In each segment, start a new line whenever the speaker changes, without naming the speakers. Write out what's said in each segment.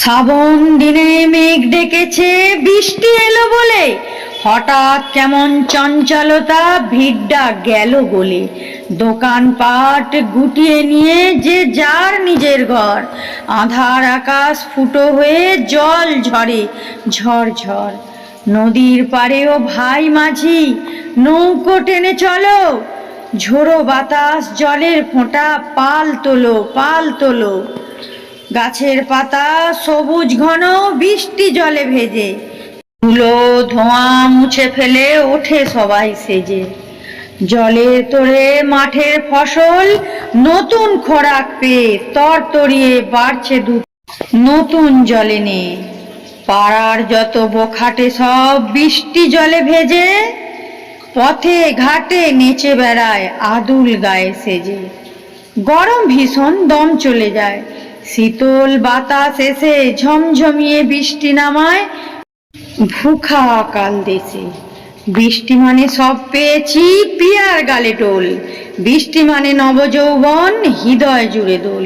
শ্রাবণ দিনে মেঘ ডেকেছে, বৃষ্টি এলো বলে। হঠাৎ কেমন চঞ্চলতা, ভিড়টা গেল বলে দোকানপাট গুটিয়ে নিয়ে যে যার নিজের ঘর। আধার আকাশ ফুটো হয়ে জল ঝরে ঝড় ঝড় নদীর পাড়েও ভাই মাঝি, নৌকো টেনে চলো। ঝোড়ো বাতাস, জলের ফোঁটা, পাল তোলো পাল তোলো। গাছের পাতা সবুজ ঘন, বৃষ্টি জলে ভেজে। ধুলো, ধোঁয়া মুছে ফেলে ওঠে সবাই সেজে। জলের তোরে মাঠের ফসল, নতুন খোরাক পেয়ে তরতরিয়ে বাড়ছে দু নতুন জলে নে পাড়ার যত বোখাটে সব বৃষ্টি জলে ভেজে, পথে ঘাটে নেচে বেড়ায় আদুল গায়ে সেজে। গরম ভীষণ, দম চলে যায়। শীতল বাতাস এসে ঝমঝমিয়ে বৃষ্টি নামায়। ভুখা কাল দেশে। বৃষ্টি মানে সব পেয়েছি পিয়ার গালে টোল বৃষ্টি মানে নবযৌবন, হৃদয় জুড়ে দোল।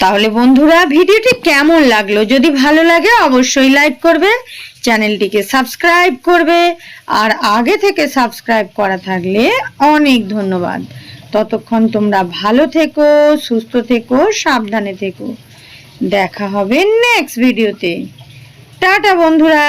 তাহলে বন্ধুরা, ভিডিওটি কেমন লাগল? যদি ভালো লাগে, অবশ্যই লাইক করবে, চ্যানেলটিকে সাবস্ক্রাইব করবে, আর আগে থেকে সাবস্ক্রাইব করা থাকলে অনেক ধন্যবাদ। ততক্ষণ তোমরা ভালো থেকো, সুস্থ থেকো, সাবধানে থেকো। দেখা হবে নেক্সট ভিডিওতে টাটা বন্ধুরা।